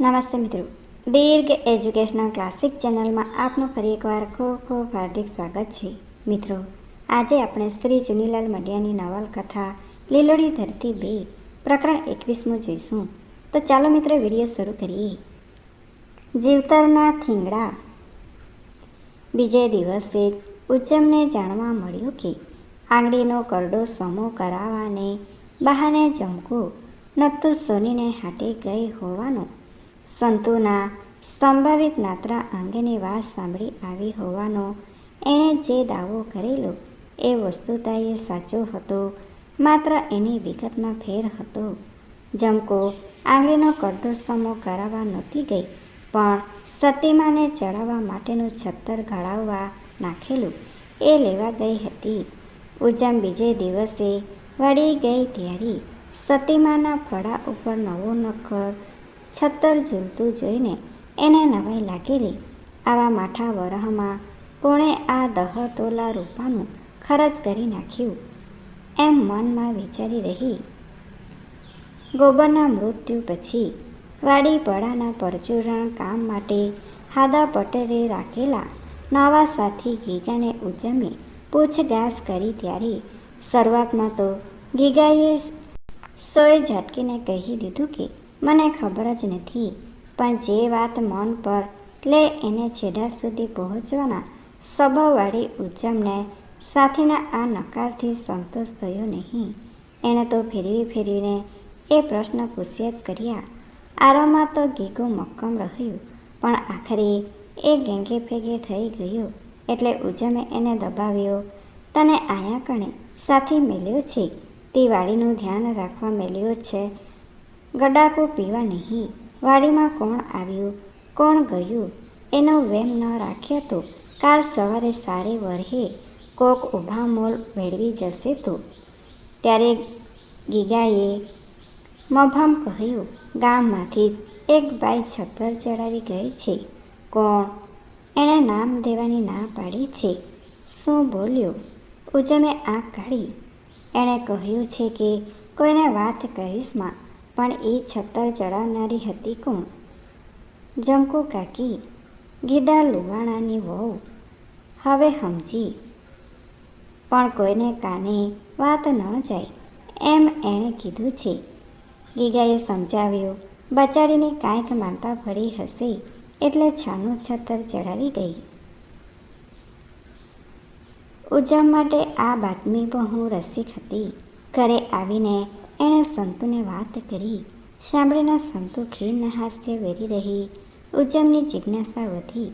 નમસ્તે મિત્રો. દીર્ઘ educational classic ચેનલમાં આપનું ફરી એકવાર ખૂબ ખૂબ હાર્દિક સ્વાગત છે. મિત્રો, આજે આપણે શ્રી ચુનીલાલ મડિયાની નવલકથા લીલોડી ધરતી બે પ્રકરણ એકવીસમું જોઈશું. તો ચાલો મિત્રો વીડિયો શરૂ કરીએ. જીવતરના થીંગડા. બીજે દિવસે ઉચ્ચમને જાણવા મળ્યું કે આંગળીનો કરડો સમો કરાવવાને બહાને જમકું નતું સોનીને હાટે ગઈ હોવાનો સંતુના સંભવિત નાત્રા અંગેની વાત સાંભળી આવી હોવાનો એણે જે દાવો કરેલો એ વસ્તુતાએ સાચો હતો. માત્ર એની વિગતમાં ફેર હતો. જમકો આંગળીનો કરડો સમો કરાવવા નહોતી ગઈ, પણ સતીમાને ચડાવવા માટેનું છત્તર ઘડાવવા નાખેલું એ લેવા ગઈ હતી. ઉજમ બીજે દિવસે વળી ગઈ ત્યારે સતીમાના ફળા ઉપર નવો નખર છત્તર ઝૂલતું જોઈને એને નવાઈ લાગેલી. આવા માઠા વરહમાં કોણે આ દહ તોલા રૂપાનું ખર્ચ કરી નાખ્યું. એમ મનમાં વિચારી રહી. ગોબરના મૃત્યુ પછી વાડીપડાના પરચુરણ કામ માટે હાદા પટેલે રાખેલા નવા સાથી ગીગાને ઉજમે પૂછગાછ કરી ત્યારે શરૂઆતમાં તો ગીગાએ સોય ઝાટકીને કહી દીધું કે મને ખબર જ નથી, પણ જે વાત મન પર લે એને છેડા સુધી પહોંચવાના સ્વભાવવાળી ઉજ્જમને સાથેના આ નકારથી સંતોષ થયો નહીં. એણે તો ફેરવી ફેરવીને એ પ્રશ્ન પૂછ્યા કર્યા. આરોમાં તો ગીગું મક્કમ રહ્યું, પણ આખરે એ ગેંગે ફેગે થઈ ગયો એટલે ઉજમે એને દબાવ્યો. તને આયા કણે સાથી મેલ્યો છે? તે વાડીનું ધ્યાન રાખવા મેલ્યો છે? ગડાકો પીવા નહીં. વાડીમાં કોણ આવ્યું? કોણ ગયું? એનો વેમ ન રાખ્યો તો કાલ સવારે સારે વરહે કોક ઊભા મોલ મેળવી જશે તો. ત્યારે ગીગાએ મભામ કહ્યું, ગામમાંથી એક બાઈ છપ્પર ચડાવી ગઈ છે. કોણ? એણે નામ દેવાની ના પાડી છે. શું બોલ્યો? ઉજમે આંખ કાઢી. એણે કહ્યું છે કે, કોઈને વાત કહીશમાં પણ એ છત્તર ચડાવનારી હતી કોણ? જંકો કાકી, ગીદા લુવાણાની વહુ. હવે સમજી પણ કોઈને કાને વાત ન જાય એમ એણે કીધું છે. ગીગાએ સમજાવ્યું બચાડીને કાંઈક માનતા ભરી હશે એટલે છાનું છત્તર ચડાવી ગઈ. ઉજવ માટે આ બાતમી પણ હું રસિક હતી. ઘરે આવીને એણે સંતુને વાત કરી. સાંભળીને સંતુ ખીણ હાસ્ય વેરી રહી. ઉજ્જમની જિજ્ઞાસા વધી.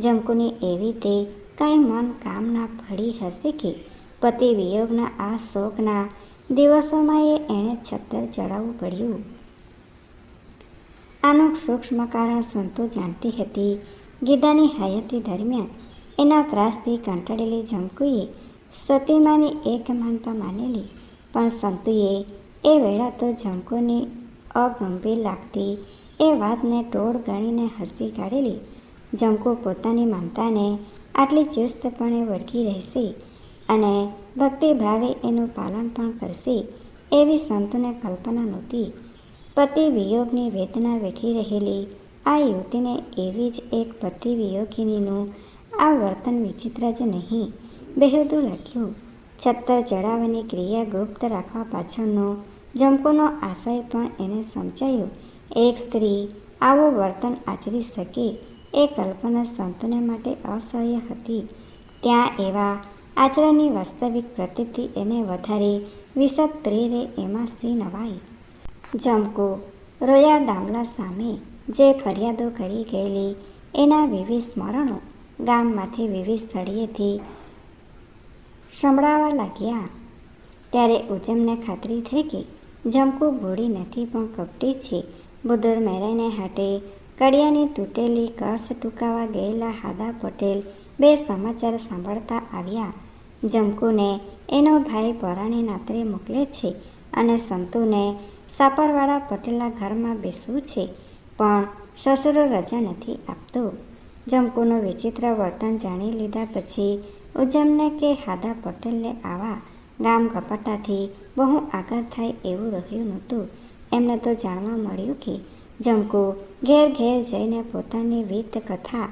જંકુની એવી તે કાંઈ મન કામના ફળી હશે કે? પતિ વિયોગના આ શોકના દિવસોમાં એ એણે છત્તર ચડાવવું પડ્યું. આનું સૂક્ષ્મ કારણ સંતુ જાણતી હતી. ગીદાની હયાતી દરમિયાન એના ત્રાસથી કંટાળેલી જંકુએ સતીમાની એક માનતા માનેલી. પણ સંતુએ એ વેળા તો જંકુની અગંભીર લાગતી એ વાતને ટોળ ગણીને હસી કાઢેલી. જંકુ પોતાની માનતાને આટલી ચુસ્તપણે વળગી રહેશે અને ભક્તિભાવે એનું પાલન પણ કરશે એવી સંતોને કલ્પના નહોતી. પતિ વિયોગની વેદના વેઠી રહેલી આ યુવતીને એવી જ એક પતિ વિયોગીનીનું આ વર્તન વિચિત્ર જ નહીં, બેહદું લાગ્યું છત્તર ચડાવવાની ક્રિયા ગુપ્ત રાખવા પાછળનો જમકોનો આશય પણ એને સમજાયો. એક સ્ત્રી આવું વર્તન આચરી શકે એ કલ્પના સંતોને માટે અસહ્ય હતી. ત્યાં એવા આચરણની વાસ્તવિક પ્રતીતિ એને વધારે વિષદ પ્રેરે એમાં સી નવાઈ જમકો રોયા દામલા સામે જે ફરિયાદો કરી ગયેલી એના વિવિધ સ્મરણો ગામમાંથી વિવિધ સ્થળીએથી સંભળાવા લાગ્યા. ત્યારે ઉજમને ખાતરી થઈ કે જમકુ બોડી નથી પણ કપટી છે. બુદર મેરાઈને હાટે કડિયાની તૂટેલી કસ ટૂંકાવા ગયેલા હાદા પટેલ બે સમાચાર સાંભળતા આવ્યા. જમકુને એનો ભાઈ પરાણી નાતરે મોકલે છે અને સંતુને સાપરવાળા પટેલના ઘરમાં બેસવું છે, પણ સસરો રજા નથી આપતો. જમકુનું વિચિત્ર વર્તન જાણી લીધા પછી ઉજમને કે હાદા પટેલને આવા ગામ કપાટાથી બહુ આગળ થાય એવું રહ્યું નહોતું. એમને તો જાણવા મળ્યું કે જંકુ ઘેર ઘેર જઈને પોતાની વિત કથા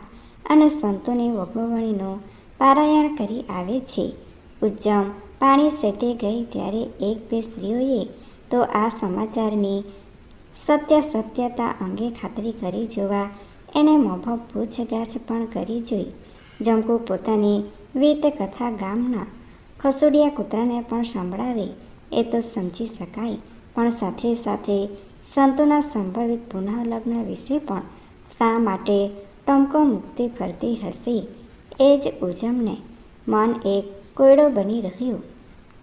અને સંતોની વગોવણીનું પારાયણ કરી આવે છે. ઉજ્જમ પાણી સેટે ગઈ ત્યારે એક બે સ્ત્રીઓએ તો આ સમાચારની સત્ય સત્યતા અંગે ખાતરી કરી જોવા એને મોભો પૂછગાછ પણ કરી જોઈ. જમકુ પોતાની વેત કથા ગામના ખસોડિયા કૂતરાને પણ સંભળાવે, એ તો સમજી શકાય. પણ સાથે સાથે સંતોના સંભવિત પુનઃલગ્ન વિશે પણ શા માટે ટમકો મુક્તિ ફરતી હશે, એ જ ઉજમને મન એક કોયડો બની રહ્યો.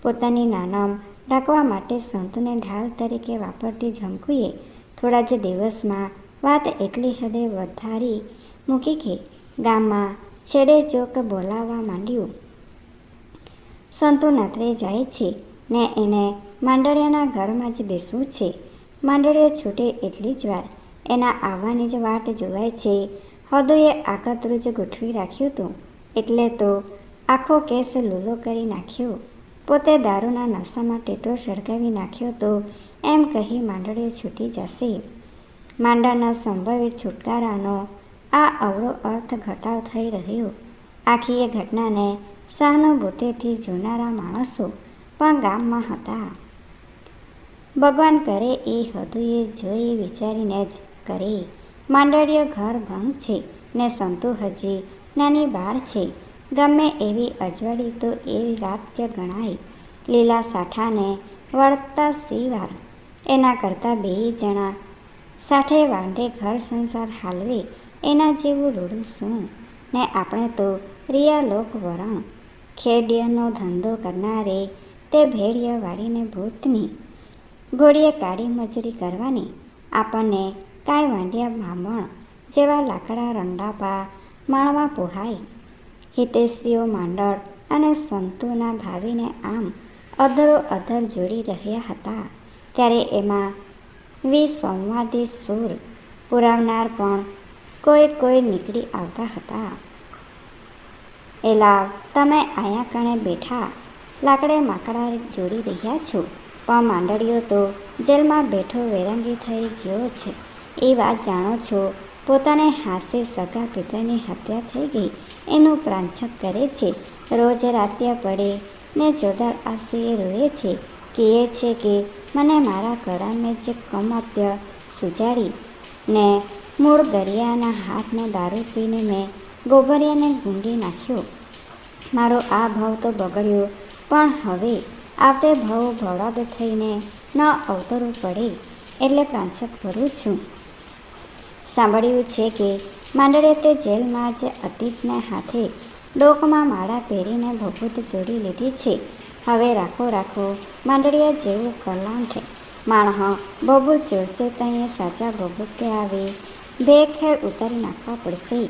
પોતાની નાનમ ઢાંકવા માટે સંતોને ઢાલ તરીકે વાપરતી ઝમકુએ થોડા જ દિવસમાં વાત એટલી હદે વધારી મૂકી કે ગામમાં છેડે ચોક બોલાવવા માંડ્યું. સંતો નાતરે જાય છે ને એને માંડળિયાના ઘરમાં જ બેસવું છે. માંડળીઓ છૂટે એટલી જ વાર. એના આવવાની જ વાટ જોવાય છે. હદુએ આકતરું જ ગોઠવી રાખ્યું હતું. એટલે તો આખો કેસ લૂલો કરી નાખ્યો. પોતે દારૂના નશામાં ટેટો સળગાવી નાખ્યો તો એમ કહી માંડળીઓ છૂટી જશે. માંડાના સંભવિત છુટકારાનો આ અવળો અર્થ ઘટાવ થઈ રહ્યો. આખી એ ઘટનાને સહાનુભૂતિથી જોનારા માણસો પણ ગામમાં હતા. ભગવાન કરે એ હદુએ જોઈ વિચારીને જ કરે માંડળીઓ ઘર ભંગ છે ને સંતુ હજી નાની બાર છે. ગમે એવી અજવાળી તો એ રાત્ય ગણાય. લીલા સાઠાને વળતા સીવાર એના કરતાં બે જણા સાઠે વાંઢે ઘર સંસાર હાલવે એના જેવું રૂડું શું? ને આપણે તો રિયા લોક વરણ, ખેડિયાનો ધંધો કરનારે તે ભેડિયા વાળીને ભૂતની ઘોડીએ કાળી મજૂરી કરવાની. આપણને કાંઈ વાંઢિયા બ્રાહ્મણ જેવા લાકડા રંડાપા માણવા પોહાય. હિતેશ્રીઓ માંડળ અને સંતોના ભાવીને આમ અધરો અધર જોડી રહ્યા હતા. ત્યારે એમાં વિસંવાદી સૂર પુરાવનાર પણ કોઈ કોઈ નીકળી આવતા હતા. એલા, તમે અહીંયા કણે બેઠા? લાકડે માકડા જોડી રહ્યા છો? પણ માંડળીઓ તો જેલમાં બેઠો વેરંગી થઈ ગયો છે. એ વાત જાણો છો? પોતાને હાથે સગા પિતાની હત્યા થઈ ગઈ. એનું પ્રાંછક કરે છે. રોજ રાત્યા પડે ને જોરદાર આંસુએ રોએ છે. કહે છે કે, મને મારા ગળાને જ કમત્ય સુજાડી ને મૂળ દરિયાના હાથનો દારૂ પીને મેં ગોબરિયાને ગુંડી નાખ્યો. મારો આ ભાવ તો બગડ્યો, પણ હવે આપણે ભાવ ભળદ થઈને ન અવતરવું પડે એટલે પ્રાંસક ભરું છું. સાંભળ્યું છે કે, માંડળે તે જેલમાં જ અતીતને હાથે ડોકમાં માળા પહેરીને ભભૂત જોડી લીધી છે. હવે રાખો રાખો, માંડળિયા જેવું કલાંઠ માણહ બબુ જોડશે તઈએ સાચા ભભૂતે આવે બે ખેર ઉતારી નાખવા પડશે.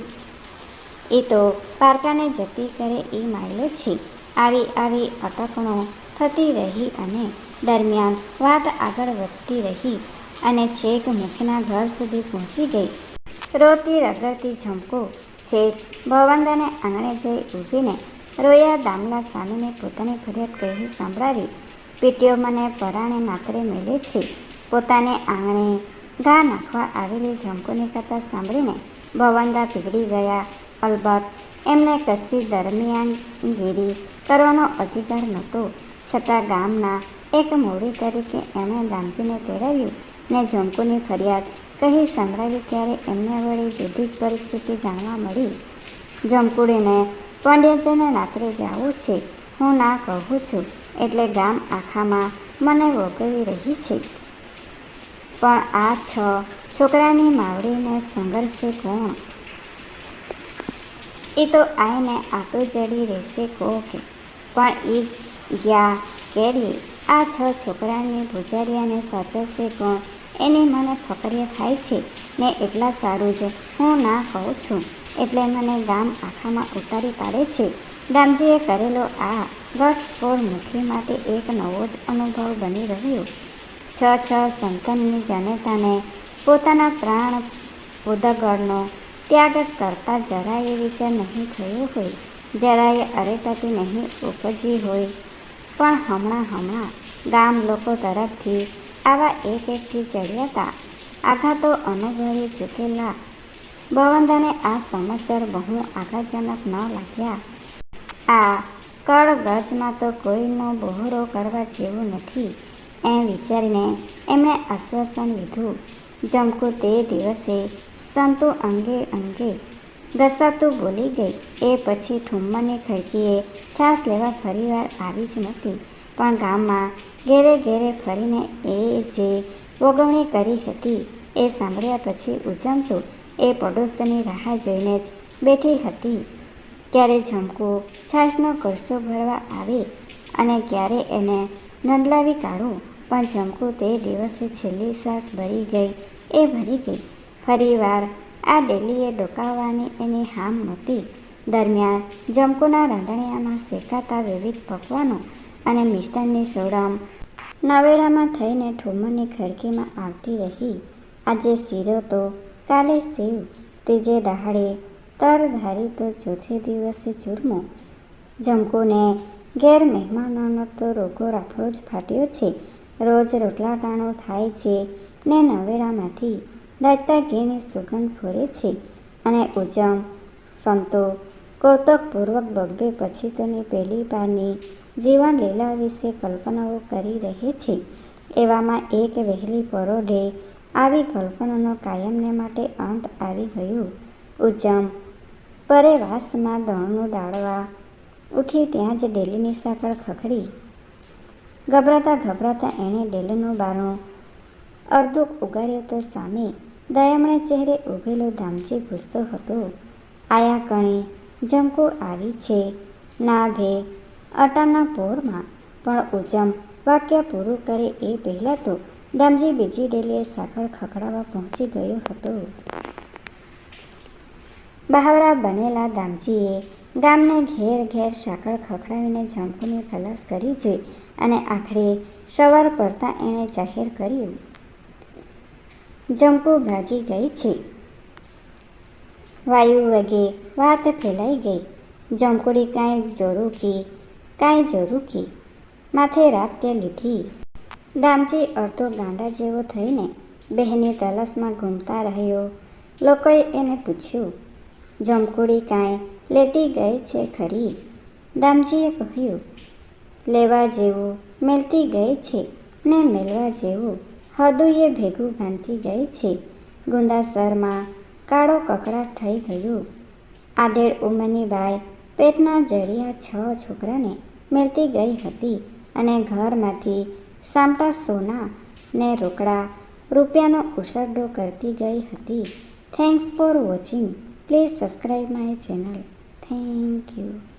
એ તો પારકાને જતી કરે એ માયલો છે. આવી આવી અટકણો થતી રહી અને દરમિયાન વાત આગળ વધતી રહી અને છેક મુખના ઘર સુધી પહોંચી ગઈ. રોતી રગડતી ઝમકો, છેક ભવંદાને આંગણે જઈ ઊભીને રોયા ગામના સ્વામીને પોતાની ફરિયાદ કહી સાંભળાવી. પીટીઓ મને પરાણે માત્રે મેલે છે. પોતાને આંગણે ઘા નાખવા આવેલી ઝંકોની કથા સાંભળીને ભવનદા પીગળી ગયા. અલબત્ત, એમને કશી દરમિયાનગીરી કરવાનો અધિકાર નહોતો. છતાં ગામના એક મોડી તરીકે એમણે દામજીને તેડાવ્યું ને ઝંકોની ફરિયાદ કહી સંભળાવી ત્યારે એમને વળી જુદી પરિસ્થિતિ જાણવા મળી. જમકુડીને પંડ્યજને રાત્રે જાવું છે. હું ના કહું છું, એટલે ગામ આખામાં મને વગવી રહી છે. પણ આ છ છોકરાની માવડીને સંઘર્ષે કોણ? એ તો આઈને આતો જડી રહેશે કોકે. પણ એ ગયા કેરી આ છ છોકરાની ભૂજારિયાને સાચવશે કોણ? એની મને ફકરીએ થાય છે ને એટલા સારું જ હું ના કહું છું. એટલે મને ગામ આખામાં ઉતારી પાડે છે. ગામજીએ કરેલો આ ઘટસ્ફોટ મુખી માટે એક નવો જ અનુભવ બની રહ્યો. છ છ સંતનની જનતાને પોતાના પ્રાણ ઉદગળનો ત્યાગ કરતા જરાય વિચાર નહીં થયો હોય. જરાય અરેટાટી નહીં ઉપજી હોય. પણ હમણાં હમણાં ગામ લોકો તરફથી આવા એક એકથી ચડ્યા હતા. આઘાતો અનુભવી ચૂકેલા ભવંદાને આ સમાચાર બહુ આઘાતજનક ન લાગ્યા. આ કળગજમાં તો કોઈનો બહોરો કરવા જેવું નથી, એમ વિચારીને એમણે આશ્વાસન લીધું. જમકુ તે દિવસે સંતુ અંગે અંગે ઘસાતું બોલી ગઈ. એ પછી ઠુમ્મરની ખડકીએ છાસ લેવા ફરીવાર આવી જ નથી, પણ ગામમાં ઘેરે ઘેરે ફરીને એ જે વગવણી કરી હતી એ સાંભળ્યા પછી ઉજમતું એ પડોશની રાહ જોઈને જ બેઠી હતી. ક્યારે ઝમકો છાશનો કરસો ભરવા આવે અને ક્યારે એને નંદલાવી કાઢું, પણ જમકુ તે દિવસે છેલ્લી શ્વાસ ભરી ગઈ એ ભરી ગઈ. ફરીવાર આ ડેલીએ ડોકાવવાની એની હામ નહોતી. દરમિયાન જમકુના રાંધણિયામાં શેકાતા વિવિધ પકવાનો અને મિષ્ટાનની સોડમ નવેડામાં થઈને ઠુમ્મરની ખડકીમાં આવતી રહી. આજે શીરો તો કાલે શિવ ત્રીજે દહાડે તરધારી તો ચોથે દિવસે ચૂરમો. જમકુને ઘેર મહેમાનોનો તો રોગો રાફડો જ ફાટ્યો છે. રોજ રોટલાટાણું થાય છે ને નવેડામાંથી દાઝતા ઘીની સુગંધ ફોરે છે અને ઉજમ, સંતો કૌતકપૂર્વક બગડે પછી તેની પહેલી પારની જીવનલીલા વિશે કલ્પનાઓ કરી રહે છે. એવામાં એક વહેલી પરોઢે આવી કલ્પનાનો કાયમને માટે અંત આવી ગયો. ઉજ્જમ પરેવાસમાં દળનું દાળવા ઉઠી ત્યાં જ ડેલીની સાંકળ ખખડી. ગભરાતા ગભરાતા એણે ડેલીનું બારણું અર્ધું ઉગાડ્યું તો સામે દયામણે ચહેરે ઊભેલો ધામચી ઘૂસતો હતો: "આયા કણે, જમકો આવી છે ના ભે અટાના પોરમાં? " પણ ઉજમ વાક્ય પૂરું કરે એ પહેલાં તો દામજી બીજી ડેલીએ સાકળ ખખડાવવા પહોંચી ગયો હતો. બહાવરા બનેલા દામજીએ ગામને ઘેર ઘેર સાકળ ખખડાવીને જમકુની ખલાસ કરી જોઈ અને આખરે સવાર પડતાં એણે જાહેર કર્યું: "જમકુ ભાગી ગઈ છે. વાયુ વગે વાત ફેલાઈ ગઈ. જમકુડી કાંઈ જોરુકી, કાંઈ જોરુકી, માથે રાત તે લીધી. " દામજી અડધો ગાંડા જેવો થઈને બહેની તલસમાં ઘૂમતા રહ્યો. લોકોએ એને પૂછ્યું: "જમકુડી કાંઈ લેતી ગઈ છે ખરી? " દામજીએ કહ્યું: "લેવા જેવું મેલતી ગઈ છે ને મેળવા જેવું હદુએ ભેગું બાંધી ગઈ છે. " ગુંડાસરમાં કાળો કકડાટ થઈ ગયો. આધેડ ઉંમરની બાઈ પેટના જડિયા છ છોકરાને મેળતી ગઈ હતી અને ઘરમાંથી સામટા સોના ને રોકડા રૂપિયાનો ઉછરડો કરતી ગઈ હતી. Thanks for watching please subscribe my channel. Thank you